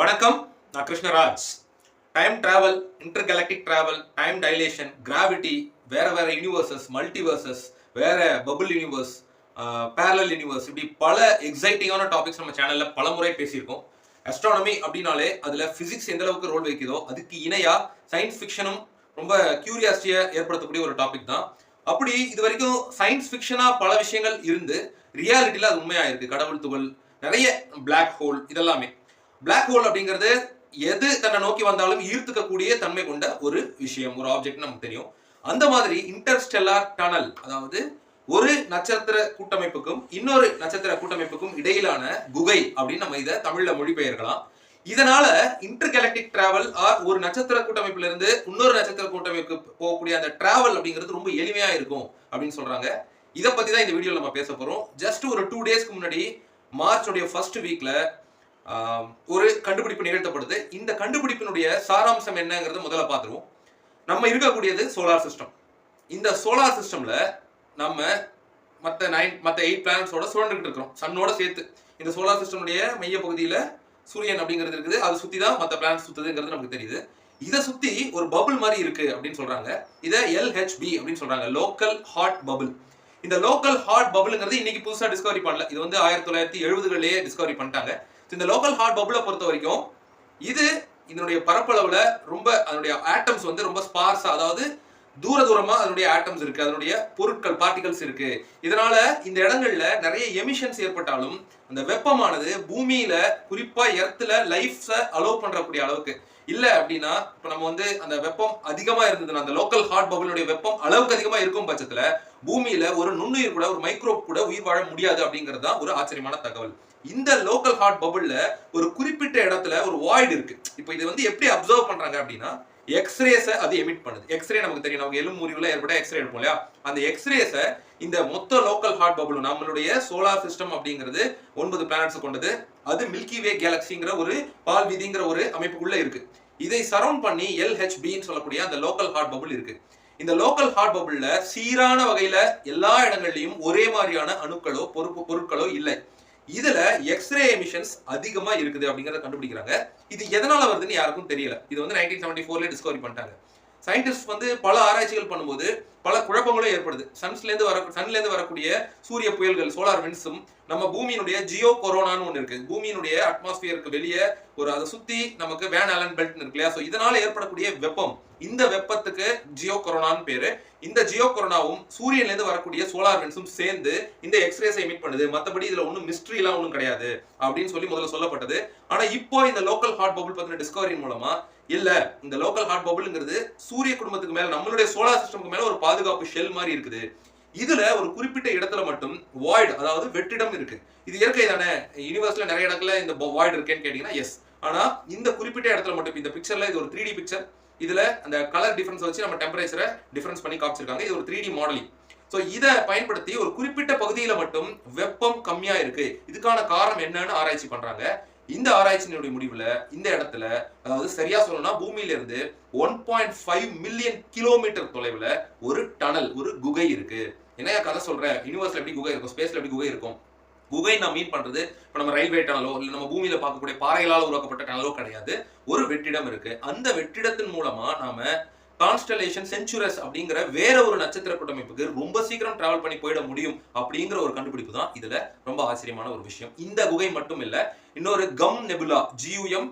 வணக்கம் நான் Krishnaraj. Time travel intergalactic travel time dilation gravity வேற வேற யூனிவர்சஸ் மல்டிவர்சஸ் வேற பபுள் யூனிவர்ஸ் பேரலல் யூனிவர்ஸ் இப்படி பல எக்ஸைட்டிங்கான டாபிக்ஸ் நம்ம சேனல்ல பல முறை பேசியிருக்கோம். அஸ்ட்ரானமி அப்படின்னாலே அதுல பிசிக்ஸ் எந்த அளவுக்கு ரோல் வைக்குதோ அதுக்கு இணையா சயின்ஸ் ஃபிக்ஷனும் ரொம்ப கியூரியாசிட்டியை ஏற்படுத்தக்கூடிய ஒரு டாபிக் தான். அப்படி இது வரைக்கும் சயின்ஸ் ஃபிக்ஷனா பல விஷயங்கள் இருந்து ரியாலிட்டியில் அது உண்மையாயிருக்கு கடவுள் துகள் நிறைய பிளாக் ஹோல் இதெல்லாமே. பிளாக் ஹோல் அப்படிங்கிறது எது தன்னை நோக்கி வந்தாலும் ஈர்த்துக்கக்கூடிய தன்மை கொண்ட ஒரு விஷயம் ஒரு ஆப்ஜெக்ட் நமக்கு தெரியும். அந்த மாதிரி இன்டர்ஸ்டெல்லார் டனல் அதாவது ஒரு நட்சத்திர கூட்டமைப்புக்கும் இன்னொரு நட்சத்திர கூட்டமைப்புக்கும் இடையிலான குகை அப்படின்னு நம்ம இதை தமிழ்ல மொழிபெயர்க்கலாம். இதனால இன்டர்கலக்டிக் டிராவல் ஆர் ஒரு நட்சத்திர கூட்டமைப்புல இருந்து இன்னொரு நட்சத்திர கூட்டமைப்புக்கு போகக்கூடிய அந்த டிராவல் அப்படிங்கிறது ரொம்ப எளிமையா இருக்கும் அப்படின்னு சொல்றாங்க. இதை பத்தி தான் இந்த வீடியோ நம்ம பேச போறோம். ஜஸ்ட் ஒரு டூ டேஸ்க்கு முன்னாடி மார்ச்சோடைய ஃபர்ஸ்ட் வீக்ல ஒரு கண்டுபிடிப்பு நிகழ்த்தப்படுது. இந்த கண்டுபிடிப்பினுடைய சாராம்சம் என்னங்கிறத முதல்ல பார்த்துருவோம். நம்ம இருக்கக்கூடியது சோலார் சிஸ்டம் இந்த சோலார் சிஸ்டம்ல நம்ம மற்ற நைன் மற்ற எயிட் பிளானட்ஸோட சுழண்டுகிட்டு இருக்கிறோம். சன்னோட சேர்த்து. இந்த சோலார் சிஸ்டமுடைய மைய பகுதியில் சூரியன் அப்படிங்கிறது இருக்குது. அதை சுற்றி தான் மற்ற பிளானட் சுற்றுதுங்கிறது நமக்கு தெரியுது. இதை சுற்றி ஒரு பபுள் மாதிரி இருக்கு அப்படின்னு சொல்றாங்க. இதை எல்ஹெச்பி அப்படின்னு சொல்றாங்க. லோக்கல் ஹாட் பபுள் இந்த லோக்கல் ஹாட் பபுளுங்கிறது இன்னைக்கு புதுசாக டிஸ்கவரி பண்ணல. இது வந்து ஆயிரத்தி தொள்ளாயிரத்தி எழுபதுகளிலேயே டிஸ்கவரி பண்ணிட்டாங்க. இந்த லோக்கல் ஹாட் பபுளை பொறுத்த வரைக்கும் இது இதனுடைய பரப்பளவுல ரொம்ப அதனுடைய ஆட்டம்ஸ் வந்து ரொம்ப ஸ்பார்ஸ் அதாவது தூர தூரமா அதனுடைய ஆட்டம்ஸ் இருக்கு அதனுடைய பொருட்கள் பார்ட்டிகல்ஸ் இருக்கு. இதனால இந்த இடங்கள்ல நிறைய எமிஷன்ஸ் ஏற்பட்டாலும் அந்த வெப்பமானது பூமியில குறிப்பா எர்த்துல லைஃப்ஸ அலோவ் பண்றக்கூடிய அளவுக்கு இல்ல அப்படின்னா இப்ப நம்ம வந்து அந்த வெப்பம் அதிகமா இருந்ததுன்னா அந்த லோக்கல் ஹாட் பபுளுடைய வெப்பம் அளவுக்கு அதிகமா இருக்கும் பட்சத்துல பூமியில ஒரு நுண்ணுயிர் கூட ஒரு மைக்ரோப் கூட உயிர் வாழ முடியாது அப்படிங்கிறது தான் ஒரு ஆச்சரியமான தகவல். இந்த லோக்கல் ஹாட் பபுள்ல ஒரு குறிப்பிட்ட இடத்துல ஒரு வாய்டு இருக்கு. இப்போ இது வந்து எப்படி அப்சர்வ் பண்றாங்க அப்படின்னா எக்ஸ்ரேஸை அது எமிட் பண்ணுது. எக்ஸ்ரே நமக்கு தெரியும். நமக்கு எலும்பு முறிவுல ஏற்பட எக்ஸ்ரே எடுப்போம் இல்லையா? அந்த எக்ஸ்ரேஸை இந்த மொத்த லோக்கல் ஹார்ட் பபுள் நம்மளுடைய சோலார் சிஸ்டம் அப்படிங்கிறது ஒன்பது பிளானட்ஸ் கொண்டது. அது மில்கி வே கேலக்சிங்கிற ஒரு பால் விதிங்கிற ஒரு அமைப்புக்குள்ள இருக்கு. இதை சரவுண்ட் பண்ணி எல்ஹெச்பின்னு சொல்லக்கூடிய அந்த லோக்கல் ஹார்ட் பபுள் இருக்கு. இந்த லோக்கல் ஹார்ட் பபுள்ல சீரான வகையில எல்லா இடங்கள்லயும் ஒரே மாதிரியான அணுக்களோ பொறுப்பு பொருட்களோ இல்லை. இதுல எக்ஸ்ரே எமிஷன்ஸ் அதிகமா இருக்குது அப்படிங்கறத கண்டுபிடிக்கிறாங்க. இது எதனால வருதுன்னு யாருக்கும் தெரியல. இது வந்து நைன்டீன் செவன்டி ஃபோர்ல டிஸ்கவரி பண்ணிட்டாங்க. சயின்டிஸ்ட் வந்து பல ஆராய்ச்சிகள் பண்ணும்போது பல குழப்பங்களும் ஏற்படுது. சன்ஸ்ல இருந்து வர சன்ல இருந்து வரக்கூடிய சூரிய புயல்கள் சோலார் விண்ட்ஸும் நம்ம பூமியினுடைய ஜியோ கொரோனான்னு ஒன்று இருக்கு. பூமியினுடைய அட்மாஸ்பியருக்கு வெளியே ஒரு அதை சுத்தி நமக்கு வேன் அலன் பெல்ட் இருக்கு இல்லையா? ஸோ இதனால ஏற்படக்கூடிய வெப்பம். இந்த வெப்பத்துக்கு ஜியோ கொரோனான்னு பேரு. இந்த ஜியோ கொரோனாவும் சூரியன்லேருந்து வரக்கூடிய சோலார் வென்ஸும் சேர்ந்து இந்த எக்ஸ்ரேஸை எமிட் பண்ணுது. மற்றபடி இதுல ஒன்றும் மிஸ்ட்ரி எல்லாம் ஒன்றும் கிடையாது. அப்படின்னு சொல்லி முதல்ல சொல்லப்பட்டது. ஆனா இப்போ இந்த லோக்கல் ஹாட் பபுள் பத்தின டிஸ்கவரியின் மூலமா இல்ல இந்த லோக்கல் ஹாட் பபுள்ங்கிறது சூரிய குடும்பத்துக்கு மேல நம்மளுடைய சோலார் சிஸ்டம்க்கு மேல ஒரு பாதுகாப்பு ஷெல் மாதிரி இருக்குது. இதுல ஒரு குறிப்பிட்ட இடத்துல மட்டும் வாய்டு அதாவது வெற்றிடம் இருக்கு. இது இயற்கை தானே? யூனிவர்ஸ்ல நிறைய இடத்துல இந்த வாய்டு இருக்கேன்னு கேட்டீங்கன்னா எஸ் ஆனா இந்த குறிப்பிட்ட இடத்துல மட்டும் இந்த பிக்சர்ல இது ஒரு த்ரீ டி பிக்சர் இதுல அந்த கலர் டிஃபரன்ஸ் வச்சு நம்ம டெம்பரேச்சரை டிஃபரன்ஸ் பண்ணி காமிச்சிருக்காங்க. இது ஒரு த்ரீ டி மாடலிங் ஸோ இதை பயன்படுத்தி ஒரு குறிப்பிட்ட பகுதியில மட்டும் வெப்பம் கம்மியா இருக்கு. இதுக்கான காரணம் என்னன்னு ஆராய்ச்சி பண்றாங்க. இந்த ஆராய்ச்சியினுடைய முடிவுல இந்த இடத்துல அதாவது சரியா சொல்லணும்னா பூமியில இருந்து one point five million kilometre தொலைவில் ஒரு டனல் ஒரு குகை இருக்கு. என்னையா கதை சொல்றேன் யூனிவர்ஸ்ல எப்படி குகை இருக்கும்? ஸ்பேஸ்ல எப்படி குகை இருக்கும்? குகை நான் மீன் பண்றது இப்போ நம்ம ரயில்வே டனலோ இல்லை நம்ம பூமியில பார்க்கக்கூடிய பாறைகளால் உருவாக்கப்பட்ட டனலோ கிடையாது. ஒரு வெற்றிடம் இருக்கு. அந்த வெற்றிடத்தின் மூலமா நாம கான்ஸ்டலேஷன் சென்ச்சுரஸ் அப்படிங்கிற வேற ஒரு நட்சத்திர கூட்டமைப்புக்கு ரொம்ப சீக்கிரம் டிராவல் பண்ணி போயிட முடியும் அப்படிங்கிற ஒரு கண்டுபிடிப்பு தான் இதுல ரொம்ப ஆச்சரியமான ஒரு விஷயம். இந்த குகை மட்டும் இல்ல இன்னொரு கம் நெபுலா ஜியூஎம்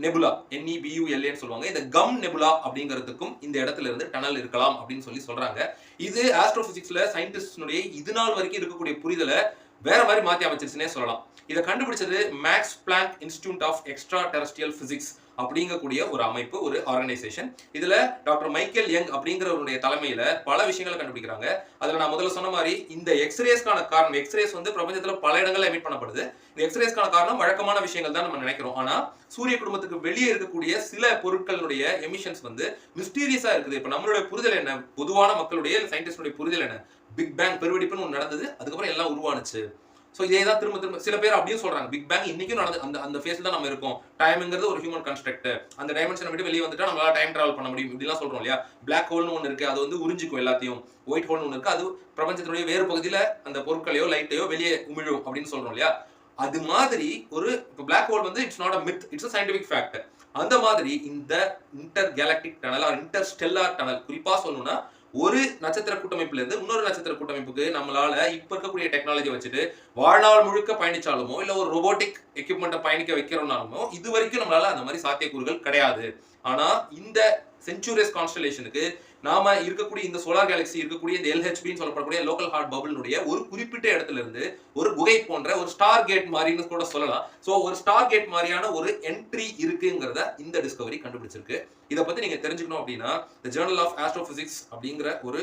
நெபுலா என்இபியூஎல்ஏன்னு சொல்லுவாங்க. இந்த கம் நெபுலா அப்படிங்கிறதுக்கும் இந்த இடத்துல இருந்து டனல் இருக்கலாம் அப்படின்னு சொல்லி சொல்றாங்க. இது ஆஸ்ட்ரோபிசிக்ஸ்ல சயின்டிஸ்டினுடைய இது நாள் வரைக்கும் இருக்கக்கூடிய புரிதலை வேற மாதிரி மாத்தி அமைச்சிருச்சுனே சொல்லலாம். இதை கண்டுபிடிச்சது Max Planck institute of extraterrestrial physics அப்படிங்கக்கூடிய ஒரு அமைப்பு ஒரு ஆர்கனைசேஷன் இதுல டாக்டர் மைக்கேல் யங் அப்படிங்கிறவருடைய தலைமையில பல விஷயங்களை கண்டுபிடிக்கிறாங்க. அதுல நான் முதல்ல சொன்ன மாதிரி இந்த எக்ஸ்ரேஸ்க்கான காரணம் எக்ஸ்ரேஸ் வந்து பிரபஞ்சத்துல பல இடங்கள்ல எமிட் பண்ணப்படுது. இந்த எக்ஸ்ரேஸ்க்கான காரணம் வழக்கமான விஷயங்கள் தான் நம்ம நினைக்கிறோம். ஆனா சூரிய குடும்பத்துக்கு வெளியே இருக்கக்கூடிய சில பொருட்களுடைய எமிஷன்ஸ் வந்து மிஸ்டீரியஸா இருக்குது. இப்ப நம்மளுடைய புரிதல் என்ன? பொதுவான மக்களுடைய சயின்டிஸ்டுடைய புரிதல் என்ன? பிக் பேங் பெருவெடிப்புன்னு ஒன்று நடந்தது. அதுக்கப்புறம் எல்லாம் உருவானுச்சு. ஸோ இதே தான் திரும்ப திரும்ப சில பேர் அப்படியும் சொல்றாங்க. பிக் பேங் இன்னைக்கும் நடந்து அந்த அந்த ஃபேஸ்ல தான் நம்ம இருக்கோம். டைம்ங்கிறது ஒரு ஹியூமன் கன்ஸ்ட்ரக்ட் அந்த டைமென்ஷனை விட்டு வெளியே வந்துட்டா நம்மளால டைம் டிராவல் பண்ண முடியும். இப்படிலாம் சொல்றோம் இல்லையா? பிளாக் ஹோல்னு ஒன்று இருக்கு. அது வந்து உறிஞ்சிக்கும் எல்லாத்தையும். ஒயிட் ஹோல்னு ஒன்று இருக்கு. அது பிரபஞ்சத்தினுடைய வேறு பகுதியில் அந்த பொருட்களையோ லைட்டையோ வெளியே உமிழும் அப்படின்னு சொல்றோம் இல்லையா? அது மாதிரி ஒரு இப்போ பிளாக் ஹோல் வந்து it's not a myth it's a scientific fact அந்த மாதிரி இந்த intergalactic tunnel or interstellar tunnel குறிப்பாக சொல்லணும்னா ஒரு நட்சத்திர கூட்டமைப்புல இருந்து இன்னொரு நட்சத்திர கூட்டமைப்புக்கு நம்மளால இப்ப இருக்கக்கூடிய டெக்னாலஜி வச்சுட்டு வாழ்நாள் முழுக்க பயணிச்சாலுமோ இல்ல ஒரு ரோபோட்டிக் எக்யூப்மெண்ட்டை பயணிக்க வைக்கிறோம்னாலுமோ இது வரைக்கும் நம்மளால அந்த மாதிரி சாத்தியக்கூறுகள் கிடையாது. ஆனா இந்த சென்சூரியஸ் கான்ஸ்டலேஷனுக்கு நாம இருக்கக்கூடிய இந்த சோலார் கேலக்ஸி இருக்கக்கூடிய இந்த எல்ஹெச்பின்னு சொல்லப்படக்கூடிய லோக்கல் ஹார்ட் பபுளினுடைய ஒரு குறிப்பிட்ட இடத்துல இருந்து ஒரு குகை போன்ற ஒரு ஸ்டார் கேட் மாதிரின்னு கூட சொல்லலாம். ஸோ ஒரு ஸ்டார் கேட் மாதிரியான ஒரு என்ட்ரி இருக்குங்கிறத இந்த டிஸ்கவரி கண்டுபிடிச்சிருக்கு. இதை பத்தி நீங்க தெரிஞ்சுக்கணும் அப்படின்னா த ஜேர்னல் ஆஃப் ஆஸ்ட்ரோபிசிக்ஸ் அப்படிங்கிற ஒரு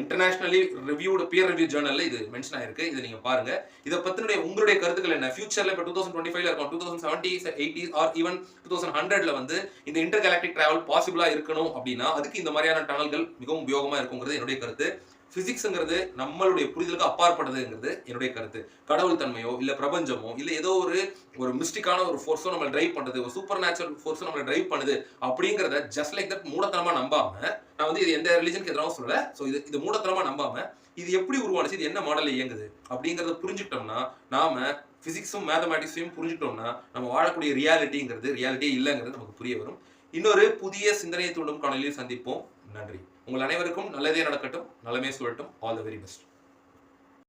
இன்டர்நேஷனலி ரிவ்யூடு பியர் ரிவ்யூ ஜேர்னலில் இது மென்ஷன் ஆயிருக்கு. இதை நீங்க பாருங்க. இதை பற்றினுடைய உங்களுடைய கருத்துக்கள் என்ன? ஃபியூச்சரில் இப்போ டூ தௌசண்ட் டுவெண்ட்டி ஃபைவ்ல இருக்கும். Two thousand seventy eighty or even two thousand ஹண்ட்ரட்ல வந்து இந்த இன்டர் கேலக்டிக் டிராவல் பாசிபிளா இருக்கணும் அப்படின்னா அதுக்கு இந்த மாதிரியான டனல்கள் மிகவும் உபயோகமா இருக்குங்கிறது என்னுடைய கருத்து. பிசிக்ஸ்ங்கிறது நம்மளுடைய புரிதலுக்கு அப்பாற்பட்டதுங்கிறது என்னுடைய கருத்து. கடவுள் தன்மையோ இல்லை பிரபஞ்சமோ இல்லை ஏதோ ஒரு ஒரு மிஸ்டிக்கான ஒரு ஃபோர்ஸோ நம்மளை ட்ரைவ் பண்ணுது ஒரு சூப்பர் நேச்சுரல் ஃபோர்ஸோ நம்மளை ட்ரைவ் பண்ணுது அப்படிங்கிறத ஜஸ்ட் லைக் தட் மூடத்தனமாக நம்பாம நான் வந்து இது எந்த ரிலிஜனுக்கு எதிராகவும் சொல்லலை. ஸோ இது இது மூடத்தனமாக நம்பாம இது எப்படி உருவானுச்சு இது என்ன மாடலில் இயங்குது அப்படிங்கிறத புரிஞ்சுக்கிட்டோம்னா நாம ஃபிசிக்ஸும் மேத்தமேட்டிக்ஸையும் புரிஞ்சுட்டோம்னா நம்ம வாழக்கூடிய ரியாலிட்டிங்கிறது ரியாலிட்டியே இல்லைங்கிறது நமக்கு புரிய வரும். இன்னொரு புதிய சிந்தனையை தூண்டும் காணொலியில் சந்திப்போம். நன்றி. உங்கள் அனைவருக்கும் நல்லதே நடக்கட்டும். நலமே சொல்லட்டும் ஆல் த வெரி பெஸ்ட்